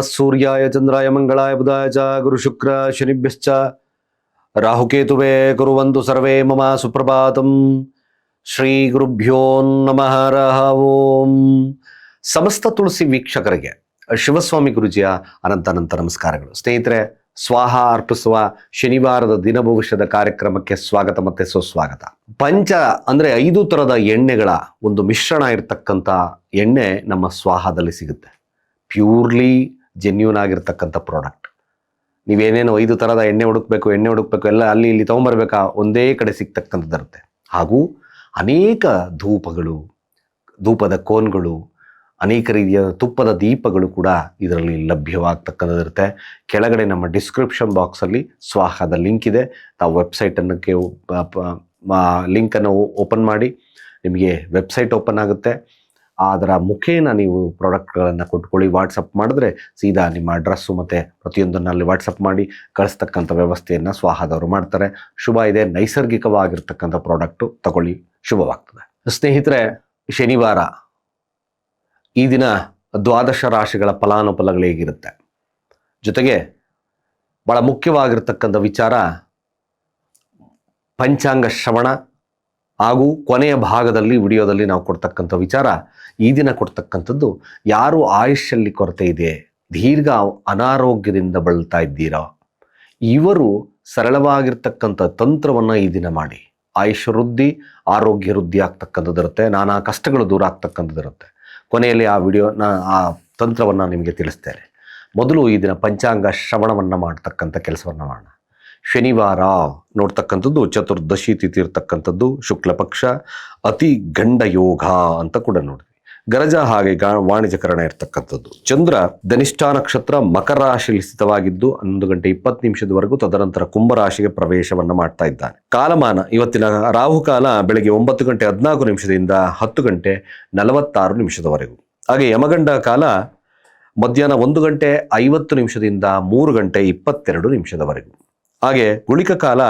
ಸೂರ್ಯಾಯ ಚಂದ್ರಾಯ ಮಂಗಳಾಯ ಬುಧಾಯ ಚ ಗುರು ಶುಕ್ರ ಶನಿಭ್ಯಶ್ಚ ರಾಹುಕೇತುವೆ ಕುರುವಂತು ಸರ್ವೇ ಮಮ ಸುಪ್ರಭಾತಂ ಶ್ರೀ ಗುರುಭ್ಯೋ ನಮಃ ಓಂ ಸಮಸ್ತ ತುಳಸಿ ವೀಕ್ಷಕರಿಗೆ ಶಿವಸ್ವಾಮಿ ಗುರುಜಿಯ ಅನಂತ ಅನಂತ ನಮಸ್ಕಾರಗಳು. ಸ್ನೇಹಿತರೆ, ಸ್ವಾಹ ಅರ್ಪಿಸುವ ಶನಿವಾರದ ದಿನ ಭವಿಷ್ಯದ ಕಾರ್ಯಕ್ರಮಕ್ಕೆ ಸ್ವಾಗತ ಮತ್ತೆ ಸುಸ್ವಾಗತ. ಪಂಚ ಅಂದ್ರೆ ಐದು ತರದ ಎಣ್ಣೆಗಳ ಒಂದು ಮಿಶ್ರಣ ಇರತಕ್ಕಂಥ ಎಣ್ಣೆ ನಮ್ಮ ಸ್ವಾಹದಲ್ಲಿ ಸಿಗುತ್ತೆ. ಪ್ಯೂರ್ಲಿ ಜೆನ್ಯೂನ್ ಆಗಿರ್ತಕ್ಕಂಥ ಪ್ರಾಡಕ್ಟ್ ನೀವೇನೇನು ಐದು ಥರದ ಎಣ್ಣೆ ಹುಡುಕ್ಬೇಕು ಎಣ್ಣೆ ಹುಡುಕ್ಬೇಕು, ಎಲ್ಲ ಅಲ್ಲಿ ಇಲ್ಲಿ ತೊಗೊಂಬರ್ಬೇಕಾ? ಒಂದೇ ಕಡೆ ಸಿಗ್ತಕ್ಕಂಥದ್ದಿರುತ್ತೆ ಹಾಗೂ ಅನೇಕ ಧೂಪಗಳು, ಧೂಪದ ಕೋನ್ಗಳು, ಅನೇಕ ರೀತಿಯ ತುಪ್ಪದ ದೀಪಗಳು ಕೂಡ ಇದರಲ್ಲಿ ಲಭ್ಯವಾಗ್ತಕ್ಕಂಥದ್ದಿರುತ್ತೆ ಕೆಳಗಡೆ ನಮ್ಮ ಡಿಸ್ಕ್ರಿಪ್ಷನ್ ಬಾಕ್ಸಲ್ಲಿ ಸ್ವಾಹದ ಲಿಂಕ್ ಇದೆ. ತಾವು ವೆಬ್ಸೈಟನ್ನು ಲಿಂಕನ್ನು ಓಪನ್ ಮಾಡಿ, ನಿಮಗೆ ವೆಬ್ಸೈಟ್ ಓಪನ್ ಆಗುತ್ತೆ. ಅದರ ಮುಖೇನ ನೀವು ಪ್ರಾಡಕ್ಟ್ಗಳನ್ನು ಕೊಟ್ಕೊಳ್ಳಿ ವಾಟ್ಸಪ್ ಮಾಡಿದ್ರೆ ಸೀದಾ ನಿಮ್ಮ ಅಡ್ರೆಸ್ಸು ಮತ್ತು ಪ್ರತಿಯೊಂದನ್ನಲ್ಲಿ ವಾಟ್ಸಪ್ ಮಾಡಿ ಕಳಿಸ್ತಕ್ಕಂಥ ವ್ಯವಸ್ಥೆಯನ್ನು ಸ್ವಾಹದವರು ಮಾಡ್ತಾರೆ. ಶುಭ ಇದೆ. ನೈಸರ್ಗಿಕವಾಗಿರ್ತಕ್ಕಂಥ ಪ್ರಾಡಕ್ಟು ತಗೊಳ್ಳಿ. ಶುಭವಾಗ್ತದೆ. ಸ್ನೇಹಿತರೆ, ಶನಿವಾರ ಈ ದಿನ ದ್ವಾದಶ ರಾಶಿಗಳ ಫಲಾನುಫಲಗಳು ಹೇಗಿರುತ್ತೆ? ಜೊತೆಗೆ ಭಾಳ ಮುಖ್ಯವಾಗಿರ್ತಕ್ಕಂಥ ವಿಚಾರ, ಪಂಚಾಂಗ ಶ್ರವಣ ಹಾಗೂ ಕೊನೆಯ ಭಾಗದಲ್ಲಿ ವಿಡಿಯೋದಲ್ಲಿ ನಾವು ಕೊಡ್ತಕ್ಕಂಥ ವಿಚಾರ, ಈ ದಿನ ಕೊಡ್ತಕ್ಕಂಥದ್ದು, ಯಾರು ಆಯುಷ್ಯಲ್ಲಿ ಕೊರತೆ ಇದೆ, ದೀರ್ಘ ಅನಾರೋಗ್ಯದಿಂದ ಬಳಲ್ತಾ ಇದ್ದೀರಾ? ಇವರು ಸರಳವಾಗಿರ್ತಕ್ಕಂಥ ತಂತ್ರವನ್ನು ಈ ದಿನ ಮಾಡಿ. ಆಯುಷ್ಯ ವೃದ್ಧಿ, ಆರೋಗ್ಯ ವೃದ್ಧಿ ಆಗ್ತಕ್ಕಂಥದ್ದಿರುತ್ತೆ, ನಾನಾ ಕಷ್ಟಗಳು ದೂರ ಆಗ್ತಕ್ಕಂಥದ್ದಿರುತ್ತೆ. ಕೊನೆಯಲ್ಲಿ ಆ ವಿಡಿಯೋನ ಆ ತಂತ್ರವನ್ನು ನಿಮಗೆ ತಿಳಿಸ್ತೇನೆ. ಮೊದಲು ಈ ದಿನ ಪಂಚಾಂಗ ಶ್ರವಣವನ್ನು ಮಾಡ್ತಕ್ಕಂಥ ಕೆಲಸವನ್ನು ಮಾಡೋಣ. ಶನಿವಾರ ನೋಡ್ತಕ್ಕಂಥದ್ದು, ಚತುರ್ದಶಿ ತಿಥಿ ಇರ್ತಕ್ಕಂಥದ್ದು, ಶುಕ್ಲ ಪಕ್ಷ, ಅತಿ ಗಂಡ ಯೋಗ ಅಂತ ಕೂಡ ನೋಡಿದ್ವಿ ಗರಜ ಹಾಗೆ ಗಾ, ವಾಣಿಜ್ಯಕರಣ ಇರ್ತಕ್ಕಂಥದ್ದು. ಚಂದ್ರ ಧನಿಷ್ಠಾ ನಕ್ಷತ್ರ ಮಕರ ರಾಶಿಯಲ್ಲಿ ಸ್ಥಿತವಾಗಿದ್ದು, ಹನ್ನೊಂದು ಗಂಟೆ ಇಪ್ಪತ್ತು ನಿಮಿಷದವರೆಗೂ ತದನಂತರ ಕುಂಭರಾಶಿಗೆ ಪ್ರವೇಶವನ್ನು ಮಾಡ್ತಾ ಇದ್ದಾನೆ. ಕಾಲಮಾನ, ಇವತ್ತಿನ ರಾಹುಕಾಲ ಬೆಳಗ್ಗೆ ಒಂಬತ್ತು ಗಂಟೆ ಹದಿನಾಲ್ಕು ನಿಮಿಷದಿಂದ ಹತ್ತು ಗಂಟೆ ನಲವತ್ತಾರು ನಿಮಿಷದವರೆಗೂ. ಹಾಗೆ ಯಮಗಂಡ ಕಾಲ ಮಧ್ಯಾಹ್ನ ಒಂದು ಗಂಟೆ ಐವತ್ತು ನಿಮಿಷದಿಂದ ಮೂರು ಗಂಟೆ ಇಪ್ಪತ್ತೆರಡು ನಿಮಿಷದವರೆಗೂ. ಹಾಗೆ ಉಳಿಕ ಕಾಲ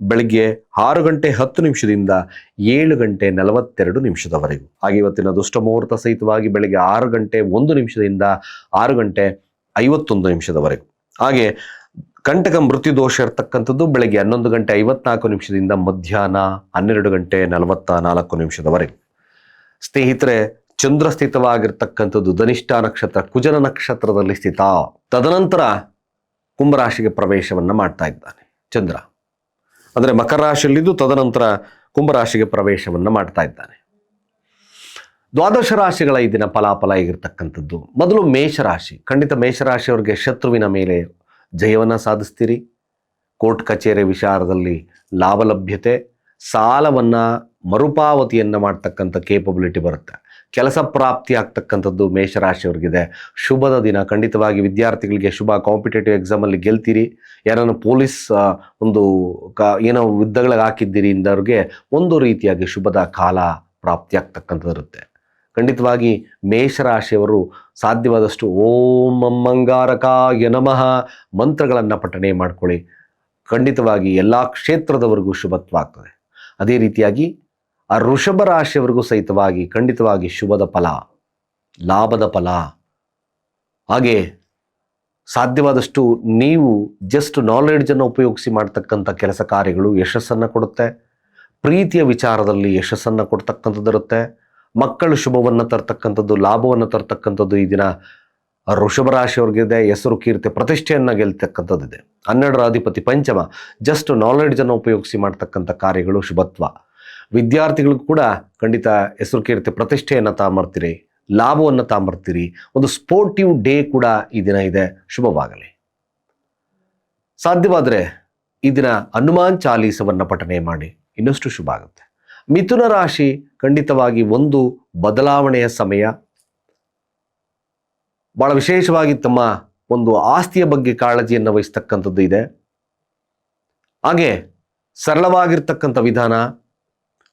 ಬೆಳಿಗ್ಗೆ ಆರು ಗಂಟೆ ಹತ್ತು ನಿಮಿಷದಿಂದ ಏಳು ಗಂಟೆ ನಲವತ್ತೆರಡು ನಿಮಿಷದವರೆಗೂ. ಹಾಗೆ ಇವತ್ತಿನ ದುಷ್ಟ ಮುಹೂರ್ತ ಸಹಿತವಾಗಿ ಬೆಳಗ್ಗೆ ಆರು ಗಂಟೆ ಒಂದು ನಿಮಿಷದಿಂದ ಆರು ಗಂಟೆ ಐವತ್ತೊಂದು ನಿಮಿಷದವರೆಗೂ. ಹಾಗೆ ಕಂಟಕ ಮೃತ್ಯು ದೋಷ ಇರತಕ್ಕಂಥದ್ದು ಬೆಳಗ್ಗೆ ಹನ್ನೊಂದು ಗಂಟೆ ಐವತ್ನಾಲ್ಕು ನಿಮಿಷದಿಂದ ಮಧ್ಯಾಹ್ನ ಹನ್ನೆರಡು ಗಂಟೆ ನಲವತ್ತ ನಾಲ್ಕು ನಿಮಿಷದವರೆಗೆ. ಸ್ನೇಹಿತರೆ, ಚಂದ್ರ ಸ್ಥಿತವಾಗಿರ್ತಕ್ಕಂಥದ್ದು ಧನಿಷ್ಠ ನಕ್ಷತ್ರ ಕುಜನ ನಕ್ಷತ್ರದಲ್ಲಿ ಸ್ಥಿತ. ತದನಂತರ ಕುಂಭರಾಶಿಗೆ ಪ್ರವೇಶವನ್ನು ಮಾಡ್ತಾ ಇದ್ದಾನೆ ಚಂದ್ರ. ಅಂದರೆ ಮಕರ ರಾಶಿಯಲ್ಲಿದ್ದು ತದನಂತರ ಕುಂಭರಾಶಿಗೆ ಪ್ರವೇಶವನ್ನು ಮಾಡ್ತಾ ಇದ್ದಾನೆ. ದ್ವಾದಶ ರಾಶಿಗಳ ಈ ದಿನ ಫಲಾಫಲ ಆಗಿರ್ತಕ್ಕಂಥದ್ದು. ಮೊದಲು ಮೇಷರಾಶಿ ಖಂಡಿತ ಮೇಷರಾಶಿಯವರಿಗೆ ಶತ್ರುವಿನ ಮೇಲೆ ಜಯವನ್ನು ಸಾಧಿಸ್ತೀರಿ. ಕೋರ್ಟ್ ಕಚೇರಿ ವಿಚಾರದಲ್ಲಿ ಲಾಭ ಲಭ್ಯತೆ, ಸಾಲವನ್ನು ಮರುಪಾವತಿಯನ್ನು ಮಾಡ್ತಕ್ಕಂಥ ಕೇಪಬಿಲಿಟಿ ಬರುತ್ತೆ. ಕೆಲಸ ಪ್ರಾಪ್ತಿ ಆಗ್ತಕ್ಕಂಥದ್ದು ಮೇಷರಾಶಿಯವ್ರಿಗಿದೆ. ಶುಭದ ದಿನ. ಖಂಡಿತವಾಗಿ ವಿದ್ಯಾರ್ಥಿಗಳಿಗೆ ಶುಭ. ಕಾಂಪಿಟೇಟಿವ್ ಎಕ್ಸಾಮಲ್ಲಿ ಗೆಲ್ತೀರಿ. ಯಾರನ್ನು ಪೊಲೀಸ್ ಒಂದು ಕ, ಏನೋ ಯುದ್ಧಗಳಿಗೆ ಹಾಕಿದ್ದೀರಿ ಇಂದವ್ರಿಗೆ ಒಂದು ರೀತಿಯಾಗಿ ಶುಭದ ಕಾಲ ಪ್ರಾಪ್ತಿ ಆಗ್ತಕ್ಕಂಥದ್ದಿರುತ್ತೆ ಖಂಡಿತವಾಗಿ ಮೇಷರಾಶಿಯವರು ಸಾಧ್ಯವಾದಷ್ಟು ಓಂ ಅಮ್ಮಂಗಾರಕಾಯ ನಮಃ ಮಂತ್ರಗಳನ್ನು ಪಠಣೆ ಮಾಡ್ಕೊಳ್ಳಿ. ಖಂಡಿತವಾಗಿ ಎಲ್ಲ ಕ್ಷೇತ್ರದವರೆಗೂ ಶುಭತ್ವ ಆಗ್ತದೆ. ಅದೇ ರೀತಿಯಾಗಿ ಆ ಋಷಭ ರಾಶಿಯವರೆಗೂ ಸಹಿತವಾಗಿ ಖಂಡಿತವಾಗಿ ಶುಭದ ಫಲ, ಲಾಭದ ಫಲ. ಹಾಗೆ ಸಾಧ್ಯವಾದಷ್ಟು ನೀವು ಜಸ್ಟ್ ನಾಲೆಡ್ಜನ್ನು ಉಪಯೋಗಿಸಿ ಮಾಡ್ತಕ್ಕಂಥ ಕೆಲಸ ಕಾರ್ಯಗಳು ಯಶಸ್ಸನ್ನು ಕೊಡುತ್ತೆ. ಪ್ರೀತಿಯ ವಿಚಾರದಲ್ಲಿ ಯಶಸ್ಸನ್ನು ಕೊಡ್ತಕ್ಕಂಥದ್ದಿರುತ್ತೆ ಮಕ್ಕಳು ಶುಭವನ್ನು ತರ್ತಕ್ಕಂಥದ್ದು, ಲಾಭವನ್ನು ತರ್ತಕ್ಕಂಥದ್ದು ಈ ದಿನ ವೃಷಭ ರಾಶಿಯವ್ರಿಗಿದೆ, ಹೆಸರು ಕೀರ್ತಿ ಪ್ರತಿಷ್ಠೆಯನ್ನು ಗೆಲ್ತಕ್ಕಂಥದ್ದಿದೆ. ಹನ್ನೆರಡರ ಅಧಿಪತಿ ಪಂಚಮ ಜಸ್ಟ್ ನಾಲೆಡ್ಜನ್ನು ಉಪಯೋಗಿಸಿ ಮಾಡ್ತಕ್ಕಂಥ ಕಾರ್ಯಗಳು ಶುಭತ್ವ. ವಿದ್ಯಾರ್ಥಿಗಳಿಗೂ ಕೂಡ ಖಂಡಿತ ಹೆಸರು ಕೀರ್ತಿ ಪ್ರತಿಷ್ಠೆಯನ್ನು ತಾಂಬರ್ತೀರಿ ಲಾಭವನ್ನು ತಾಂಬರ್ತೀರಿ ಒಂದು ಸ್ಪೋರ್ಟಿವ್ ಡೇ ಕೂಡ ಈ ದಿನ ಇದೆ. ಶುಭವಾಗಲಿ. ಸಾಧ್ಯವಾದರೆ ಈ ದಿನ ಹನುಮಾನ್ ಚಾಲೀಸವನ್ನು ಪಠನೆ ಮಾಡಿ. ಇನ್ನಷ್ಟು ಶುಭ ಆಗುತ್ತೆ. ಮಿಥುನ ರಾಶಿ ಖಂಡಿತವಾಗಿ ಒಂದು ಬದಲಾವಣೆಯ ಸಮಯ. ಬಹಳ ವಿಶೇಷವಾಗಿ ತಮ್ಮ ಒಂದು ಆಸ್ತಿಯ ಬಗ್ಗೆ ಕಾಳಜಿಯನ್ನು ವಹಿಸ್ತಕ್ಕಂಥದ್ದು ಇದೆ. ಹಾಗೆ ಸರಳವಾಗಿರ್ತಕ್ಕಂಥ ವಿಧಾನ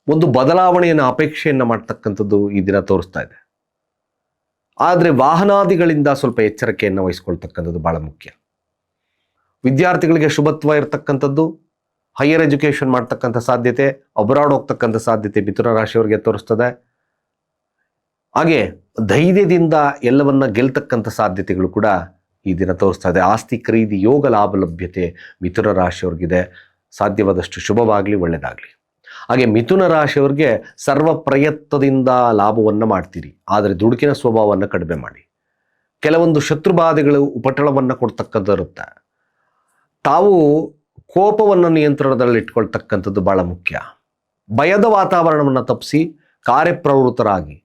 ಒಂದು ಬದಲಾವಣೆಯನ್ನು, ಅಪೇಕ್ಷೆಯನ್ನು ಮಾಡ್ತಕ್ಕಂಥದ್ದು ಈ ದಿನ ತೋರಿಸ್ತಾ ಇದೆ. ಆದರೆ ವಾಹನಾದಿಗಳಿಂದ ಸ್ವಲ್ಪ ಎಚ್ಚರಿಕೆಯನ್ನು ವಹಿಸ್ಕೊಳ್ತಕ್ಕಂಥದ್ದು ಬಹಳ ಮುಖ್ಯ. ವಿದ್ಯಾರ್ಥಿಗಳಿಗೆ ಶುಭತ್ವ ಇರತಕ್ಕಂಥದ್ದು ಹೈಯರ್ ಎಜುಕೇಷನ್ ಮಾಡ್ತಕ್ಕಂಥ ಸಾಧ್ಯತೆ ಅಬ್ರಾಡ್ ಹೋಗ್ತಕ್ಕಂಥ ಸಾಧ್ಯತೆ ಮಿಥುನ ರಾಶಿಯವರಿಗೆ ತೋರಿಸ್ತದೆ. ಹಾಗೆ ಧೈರ್ಯದಿಂದ ಎಲ್ಲವನ್ನ ಗೆಲ್ತಕ್ಕಂಥ ಸಾಧ್ಯತೆಗಳು ಕೂಡ ಈ ದಿನ ತೋರಿಸ್ತಾ ಇದೆ. ಆಸ್ತಿ ಖರೀದಿ ಯೋಗ ಲಾಭ ಲಭ್ಯತೆ ಮಿಥುನ ರಾಶಿಯವ್ರಿಗಿದೆ. ಸಾಧ್ಯವಾದಷ್ಟು ಶುಭವಾಗಲಿ ಒಳ್ಳೆಯದಾಗಲಿ ಹಾಗೆ ಮಿಥುನ ರಾಶಿಯವ್ರಿಗೆ ಸರ್ವ ಪ್ರಯತ್ನದಿಂದ ಲಾಭವನ್ನು ಮಾಡ್ತೀರಿ. ಆದರೆ ದುಡುಕಿನ ಸ್ವಭಾವವನ್ನು ಕಡಿಮೆ ಮಾಡಿ. ಕೆಲವೊಂದು ಶತ್ರುಬಾಧೆಗಳು ಉಪಟಳವನ್ನು ಕೊಡ್ತಕ್ಕಂಥ ಇರುತ್ತೆ. ತಾವು ಕೋಪವನ್ನು ನಿಯಂತ್ರಣದಲ್ಲಿ ಇಟ್ಕೊಳ್ತಕ್ಕಂಥದ್ದು ಬಹಳ ಮುಖ್ಯ. ಭಯದ ವಾತಾವರಣವನ್ನು ತಪ್ಪಿಸಿ ಕಾರ್ಯಪ್ರವೃತ್ತರಾಗಿ,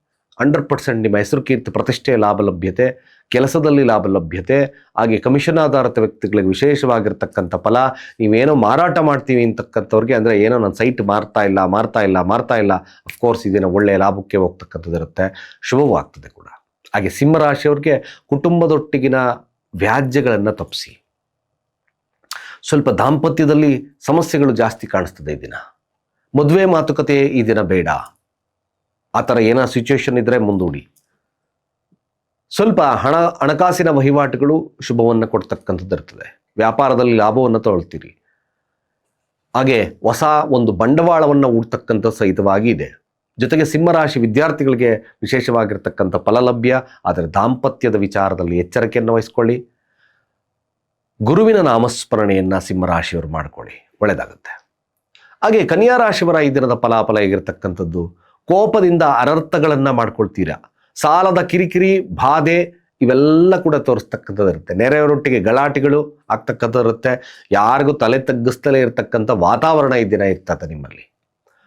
ಹಂಡ್ರೆಡ್ ಪರ್ಸೆಂಟ್ ನಿಮ್ಮ ಹೆಸರು ಕೀರ್ತಿ ಪ್ರತಿಷ್ಠೆಯ ಲಾಭ ಲಭ್ಯತೆ ಕೆಲಸದಲ್ಲಿ ಲಾಭ ಲಭ್ಯತೆ, ಹಾಗೆ ಕಮಿಷನ್ ಆಧಾರಿತ ವ್ಯಕ್ತಿಗಳಿಗೆ ವಿಶೇಷವಾಗಿರ್ತಕ್ಕಂಥ ಫಲ, ನೀವೇನೋ ಮಾರಾಟ ಮಾಡ್ತೀವಿ ಅಂತಕ್ಕಂಥವ್ರಿಗೆ ಅಂದರೆ ಏನೋ ನನ್ನ ಸೈಟ್ ಮಾರ್ತಾ ಇಲ್ಲ ಮಾರ್ತಾ ಇಲ್ಲ ಮಾರ್ತಾ ಇಲ್ಲ ಅಫ್ಕೋರ್ಸ್ ಇದೇನ ಒಳ್ಳೆಯ ಲಾಭಕ್ಕೆ ಹೋಗ್ತಕ್ಕಂಥದ್ದು ಇರುತ್ತೆ. ಶುಭವಾಗ್ತದೆ ಕೂಡ. ಹಾಗೆ ಸಿಂಹರಾಶಿಯವ್ರಿಗೆ ಕುಟುಂಬದೊಟ್ಟಿಗಿನ ವ್ಯಾಜ್ಯಗಳನ್ನು ತಪ್ಪಿಸಿ. ಸ್ವಲ್ಪ ದಾಂಪತ್ಯದಲ್ಲಿ ಸಮಸ್ಯೆಗಳು ಜಾಸ್ತಿ ಕಾಣಿಸ್ತದೆ ಈ ದಿನ. ಮದುವೆ ಮಾತುಕತೆ ಈ ದಿನ ಬೇಡ. ಆ ಥರ ಏನೋ ಸಿಚುವೇಶನ್ ಇದ್ದರೆ ಮುಂದೂಡಿ. ಸ್ವಲ್ಪ ಹಣ, ಹಣಕಾಸಿನ ವಹಿವಾಟುಗಳು ಶುಭವನ್ನು ಕೊಡ್ತಕ್ಕಂಥದ್ದು ಇರ್ತದೆ. ವ್ಯಾಪಾರದಲ್ಲಿ ಲಾಭವನ್ನು ತಗೊಳ್ತೀರಿ. ಹಾಗೆ ಹೊಸ ಒಂದು ಬಂಡವಾಳವನ್ನು ಹುಡ್ತಕ್ಕಂಥ ಸಹಿತವಾಗಿ ಇದೆ. ಜೊತೆಗೆ ಸಿಂಹರಾಶಿ ವಿದ್ಯಾರ್ಥಿಗಳಿಗೆ ವಿಶೇಷವಾಗಿರ್ತಕ್ಕಂಥ ಫಲಲಭ್ಯ, ಆದರೆ ದಾಂಪತ್ಯದ ವಿಚಾರದಲ್ಲಿ ಎಚ್ಚರಿಕೆಯನ್ನು ವಹಿಸ್ಕೊಳ್ಳಿ. ಗುರುವಿನ ನಾಮಸ್ಮರಣೆಯನ್ನು ಸಿಂಹರಾಶಿಯವರು ಮಾಡ್ಕೊಳ್ಳಿ. ಒಳ್ಳೆಯದಾಗುತ್ತೆ ಹಾಗೆ ಕನ್ಯಾ ರಾಶಿಯವರ ಈ ದಿನದ ಫಲಾಫಲ ಹೇಗಿರ್ತಕ್ಕಂಥದ್ದು? ಕೋಪದಿಂದ ಅನರ್ಥಗಳನ್ನು ಮಾಡ್ಕೊಳ್ತೀರಾ? ಸಾಲದ ಕಿರಿಕಿರಿ, ಬಾಧೆ ಇವೆಲ್ಲ ಕೂಡ ತೋರಿಸ್ತಕ್ಕಂಥದ್ದು ಇರುತ್ತೆ ನೆರೆಯವರೊಟ್ಟಿಗೆ ಗಲಾಟೆಗಳು ಆಗ್ತಕ್ಕಂಥದ್ದು ಇರುತ್ತೆ ಯಾರಿಗೂ ತಲೆ ತಗ್ಗಿಸ್ತಲೇ ಇರತಕ್ಕಂಥ ವಾತಾವರಣ ಈ ದಿನ ಇರ್ತದೆ ನಿಮ್ಮಲ್ಲಿ.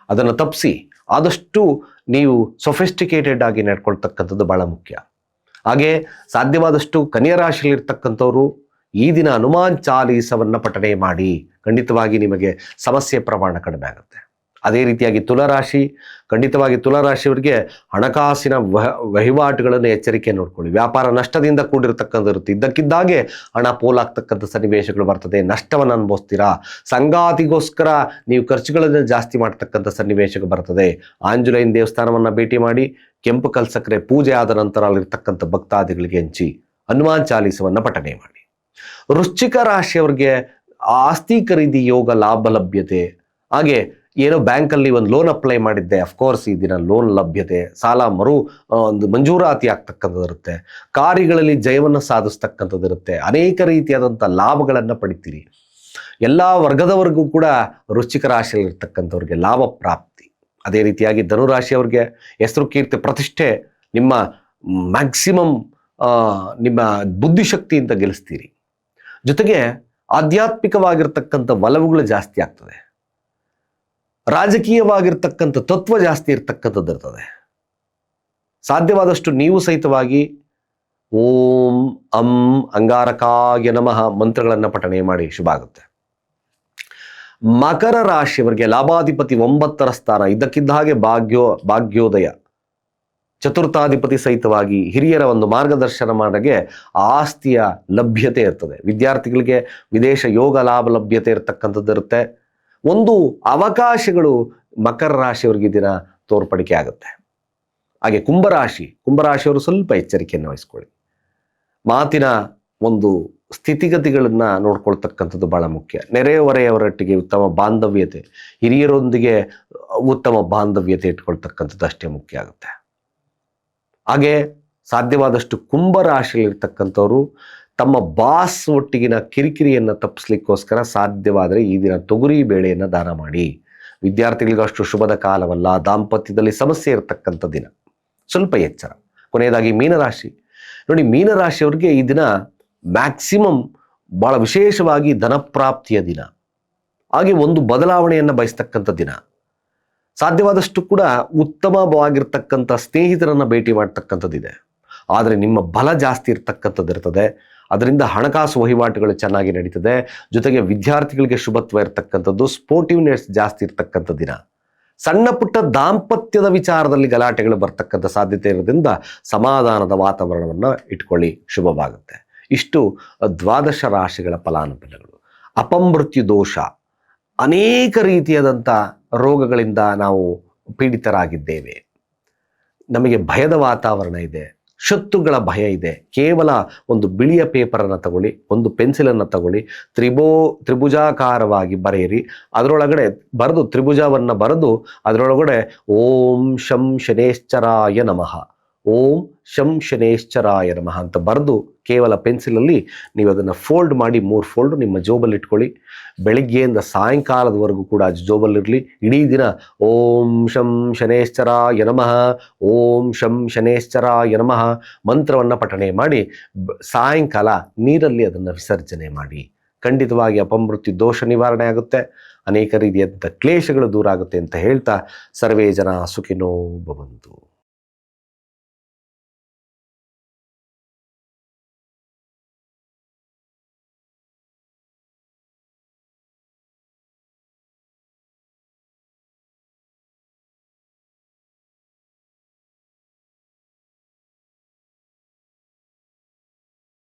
ಅದನ್ನು ತಪ್ಪಿಸಿ ಆದಷ್ಟು ನೀವು ಸೊಫಿಸ್ಟಿಕೇಟೆಡ್ ಆಗಿ ನಡ್ಕೊಳ್ತಕ್ಕಂಥದ್ದು ಬಹಳ ಮುಖ್ಯ. ಹಾಗೆ ಸಾಧ್ಯವಾದಷ್ಟು ಕನ್ಯಾ ರಾಶಿಯಲ್ಲಿರ್ತಕ್ಕಂಥವ್ರು ಈ ದಿನ ಹನುಮಾನ್ ಚಾಲೀಸವನ್ನು ಪಠನೆ ಮಾಡಿ ಖಂಡಿತವಾಗಿ ನಿಮಗೆ ಸಮಸ್ಯೆ ಪ್ರಮಾಣ ಕಡಿಮೆ ಆಗುತ್ತೆ. ಅದೇ ರೀತಿಯಾಗಿ ತುಲರಾಶಿ, ಖಂಡಿತವಾಗಿ ತುಲರಾಶಿಯವರಿಗೆ ಹಣಕಾಸಿನ ವಹ ವಹಿವಾಟುಗಳನ್ನು ಎಚ್ಚರಿಕೆ ನೋಡ್ಕೊಳ್ಳಿ. ವ್ಯಾಪಾರ ನಷ್ಟದಿಂದ ಕೂಡಿರತಕ್ಕಂಥ ಇರುತ್ತೆ ಇದ್ದಕ್ಕಿದ್ದಾಗೆ ಹಣ ಪೋಲಾಗ್ತಕ್ಕಂಥ ಸನ್ನಿವೇಶಗಳು ಬರ್ತದೆ. ನಷ್ಟವನ್ನು ಅನುಭವಿಸ್ತೀರಾ? ಸಂಗಾತಿಗೋಸ್ಕರ ನೀವು ಖರ್ಚುಗಳನ್ನು ಜಾಸ್ತಿ ಮಾಡ್ತಕ್ಕಂಥ ಸನ್ನಿವೇಶಗಳು ಬರ್ತದೆ. ಆಂಜನೇಯನ ದೇವಸ್ಥಾನವನ್ನು ಭೇಟಿ ಮಾಡಿ, ಕೆಂಪು ಕಲ್ಸಕ್ರೆ ಪೂಜೆ ಆದ ನಂತರ ಅಲ್ಲಿರ್ತಕ್ಕಂಥ ಭಕ್ತಾದಿಗಳಿಗೆ ಹಂಚಿ, ಹನುಮಾನ್ ಚಾಲೀಸವನ್ನು ಪಠನೆ ಮಾಡಿ. ವೃಶ್ಚಿಕ ರಾಶಿಯವರಿಗೆ ಆಸ್ತಿ ಖರೀದಿ ಯೋಗ ಲಾಭ ಲಭ್ಯತೆ. ಹಾಗೆ ಏನೋ ಬ್ಯಾಂಕಲ್ಲಿ ಒಂದು ಲೋನ್ ಅಪ್ಲೈ ಮಾಡಿದ್ದೆ. ಅಫ್ಕೋರ್ಸ್ ಈ ದಿನ ಲೋನ್ ಲಭ್ಯತೆ, ಸಾಲ ಮರು ಒಂದು ಮಂಜೂರಾತಿ ಆಗ್ತಕ್ಕಂಥದ್ದಿರುತ್ತೆ ಕಾರ್ಯಗಳಲ್ಲಿ ಜಯವನ್ನು ಸಾಧಿಸ್ತಕ್ಕಂಥದ್ದಿರುತ್ತೆ ಅನೇಕ ರೀತಿಯಾದಂಥ ಲಾಭಗಳನ್ನು ಪಡಿತೀರಿ. ಎಲ್ಲ ವರ್ಗದವರೆಗೂ ಕೂಡ ರುಚಿಕ ರಾಶಿಯಲ್ಲಿರ್ತಕ್ಕಂಥವ್ರಿಗೆ ಲಾಭ ಪ್ರಾಪ್ತಿ. ಅದೇ ರೀತಿಯಾಗಿ ಧನುರಾಶಿಯವ್ರಿಗೆ ಹೆಸರು ಕೀರ್ತಿ ಪ್ರತಿಷ್ಠೆ ನಿಮ್ಮ ಮ್ಯಾಕ್ಸಿಮಮ್ ನಿಮ್ಮ ಬುದ್ಧಿಶಕ್ತಿಯಿಂದ ಗೆಲ್ಲಿಸ್ತೀರಿ. ಜೊತೆಗೆ ಆಧ್ಯಾತ್ಮಿಕವಾಗಿರ್ತಕ್ಕಂಥ ಒಲವುಗಳು ಜಾಸ್ತಿ ಆಗ್ತದೆ ರಾಜಕೀಯವಾಗಿರ್ತಕ್ಕಂಥ ತತ್ವ ಜಾಸ್ತಿ ಇರ್ತಕ್ಕಂಥದ್ದು ಇರ್ತದೆ. ಸಾಧ್ಯವಾದಷ್ಟು ನೀವು ಸಹಿತವಾಗಿ ಓಂ, ಅಂ, ಅಂಗಾರಕಾಯ ನಮಃ ಮಂತ್ರಗಳನ್ನು ಪಠಣೆ ಮಾಡಿ ಶುಭ ಆಗುತ್ತೆ. ಮಕರ ರಾಶಿಯವರಿಗೆ ಲಾಭಾಧಿಪತಿ ಒಂಬತ್ತರ ಸ್ಥಾನ. ಇದ್ದಕ್ಕಿದ್ದ ಹಾಗೆ ಭಾಗ್ಯೋ, ಭಾಗ್ಯೋದಯ. ಚತುರ್ಥಾಧಿಪತಿ ಸಹಿತವಾಗಿ ಹಿರಿಯರ ಒಂದು ಮಾರ್ಗದರ್ಶನ ಮಾಡಗೆ ಆಸ್ತಿಯ ಲಭ್ಯತೆ ಇರ್ತದೆ. ವಿದ್ಯಾರ್ಥಿಗಳಿಗೆ ವಿದೇಶ ಯೋಗ ಲಾಭ ಲಭ್ಯತೆ ಇರತಕ್ಕಂಥದ್ದು ಇರುತ್ತೆ. ಒಂದು ಅವಕಾಶಗಳು ಮಕರ ರಾಶಿಯವರಿಗೆ ದಿನ ತೋರ್ಪಡಿಕೆ ಆಗುತ್ತೆ. ಹಾಗೆ ಕುಂಭರಾಶಿ ಕುಂಭರಾಶಿಯವರು ಸ್ವಲ್ಪ ಎಚ್ಚರಿಕೆಯನ್ನು ವಹಿಸ್ಕೊಳ್ಳಿ. ಮಾತಿನ ಒಂದು ಸ್ಥಿತಿಗತಿಗಳನ್ನು ನೋಡ್ಕೊಳ್ತಕ್ಕಂಥದ್ದು ಬಹಳ ಮುಖ್ಯ. ನೆರೆಹೊರೆಯವರೊಟ್ಟಿಗೆ ಉತ್ತಮ ಬಾಂಧವ್ಯತೆ, ಹಿರಿಯರೊಂದಿಗೆ ಉತ್ತಮ ಬಾಂಧವ್ಯತೆ ಇಟ್ಕೊಳ್ತಕ್ಕಂಥದ್ದು ಅಷ್ಟೇ ಮುಖ್ಯ ಆಗುತ್ತೆ. ಹಾಗೆ ಸಾಧ್ಯವಾದಷ್ಟು ಕುಂಭರಾಶಿಯಲ್ಲಿರ್ತಕ್ಕಂಥವ್ರು ತಮ್ಮ ಬಾಸ್ ಒಟ್ಟಿಗಿನ ಕಿರಿಕಿರಿಯನ್ನು ತಪ್ಪಿಸ್ಲಿಕ್ಕೋಸ್ಕರ ಸಾಧ್ಯವಾದರೆ ಈ ದಿನ ತೊಗರಿ ಬೇಳೆಯನ್ನು ದಾನ ಮಾಡಿ. ವಿದ್ಯಾರ್ಥಿಗಳಿಗೂ ಅಷ್ಟು ಶುಭದ ಕಾಲವಲ್ಲ, ದಾಂಪತ್ಯದಲ್ಲಿ ಸಮಸ್ಯೆ ಇರತಕ್ಕಂಥ ದಿನ. ಸ್ವಲ್ಪ ಎಚ್ಚರ. ಕೊನೆಯದಾಗಿ ಮೀನರಾಶಿ. ನೋಡಿ, ಮೀನರಾಶಿಯವ್ರಿಗೆ ಈ ದಿನ ಮ್ಯಾಕ್ಸಿಮಮ್ ಭಾಳ ವಿಶೇಷವಾಗಿ ಧನಪ್ರಾಪ್ತಿಯ ದಿನ. ಹಾಗೆ ಒಂದು ಬದಲಾವಣೆಯನ್ನು ಬಯಸ್ತಕ್ಕಂಥ ದಿನ. ಸಾಧ್ಯವಾದಷ್ಟು ಕೂಡ ಉತ್ತಮವಾಗಿರ್ತಕ್ಕಂಥ ಸ್ನೇಹಿತರನ್ನು ಭೇಟಿ ಮಾಡ್ತಕ್ಕಂಥದ್ದಿದೆ. ಆದರೆ ನಿಮ್ಮ ಬಲ ಜಾಸ್ತಿ ಇರ್ತಕ್ಕಂಥದ್ದು ಇರ್ತದೆ ಅದರಿಂದ ಹಣಕಾಸು ವಹಿವಾಟುಗಳು ಚೆನ್ನಾಗಿ ನಡೀತದೆ. ಜೊತೆಗೆ ವಿದ್ಯಾರ್ಥಿಗಳಿಗೆ ಶುಭತ್ವ ಇರತಕ್ಕಂಥದ್ದು ಸ್ಪೋರ್ಟಿವ್ನೆಸ್ ಜಾಸ್ತಿ ಇರತಕ್ಕಂಥ ದಿನ. ಸಣ್ಣ ಪುಟ್ಟ ದಾಂಪತ್ಯದ ವಿಚಾರದಲ್ಲಿ ಗಲಾಟೆಗಳು ಬರ್ತಕ್ಕಂಥ ಸಾಧ್ಯತೆ ಇರೋದ್ರಿಂದ ಸಮಾಧಾನದ ವಾತಾವರಣವನ್ನು ಇಟ್ಕೊಳ್ಳಿ, ಶುಭವಾಗುತ್ತೆ. ಇಷ್ಟು ದ್ವಾದಶ ರಾಶಿಗಳ ಫಲಾನುಭವಿಗಳು. ಅಪಮೃತ್ಯು ದೋಷ. ಅನೇಕ ರೀತಿಯಾದಂಥ ರೋಗಗಳಿಂದ ನಾವು ಪೀಡಿತರಾಗಿದ್ದೇವೆ. ನಮಗೆ ಭಯದ ವಾತಾವರಣ ಇದೆ. ಶತ್ರುಗಳ ಭಯ ಇದೆ. ಕೇವಲ ಒಂದು ಬಿಳಿಯ ಪೇಪರನ್ನು ತಗೊಳ್ಳಿ, ಒಂದು ಪೆನ್ಸಿಲನ್ನು ತಗೊಳ್ಳಿ ತ್ರಿಭೋ ತ್ರಿಭುಜಾಕಾರವಾಗಿ ಬರೆಯಿರಿ. ಅದರೊಳಗಡೆ ಬರೆದು, ತ್ರಿಭುಜವನ್ನು ಬರೆದು, ಅದರೊಳಗಡೆ ಓಂ ಶಂ ಶನೇಶ್ಚರಾಯ ನಮಃ. ಓಂ ಶಂ ಶನೇಶ್ಚರಾಯ ನಮಃ ಅಂತ ಬರೆದು ಕೇವಲ ಪೆನ್ಸಿಲಲ್ಲಿ ನೀವು ಅದನ್ನು ಫೋಲ್ಡ್ ಮಾಡಿ ಮೂರು ಫೋಲ್ಡ್ ನಿಮ್ಮ ಜೋಬಲ್ಲಿ ಇಟ್ಕೊಳ್ಳಿ. ಬೆಳಿಗ್ಗೆಯಿಂದ ಸಾಯಂಕಾಲದವರೆಗೂ ಕೂಡ ಜೋಬಲ್ಲಿರಲಿ ಇಡೀ ದಿನ ಓಂ ಶಂ ಶನೇಶ್ಚರಾಯ ನಮಃ, ಓಂ ಶಂ ಶನೇಶ್ಚರಾಯ ನಮಃ ಮಂತ್ರವನ್ನು ಪಠಣೆ ಮಾಡಿ ಸಾಯಂಕಾಲ ನೀರಲ್ಲಿ ಅದನ್ನು ವಿಸರ್ಜನೆ ಮಾಡಿ. ಖಂಡಿತವಾಗಿ ಅಪಮೃತ್ಯು ದೋಷ ನಿವಾರಣೆ ಆಗುತ್ತೆ. ಅನೇಕ ರೀತಿಯಾದಂಥ ಕ್ಲೇಶಗಳು ದೂರ ಆಗುತ್ತೆ ಅಂತ ಹೇಳ್ತಾ ಸರ್ವೇ ಜನ ಸುಖಿನೋ ಭವಂತು.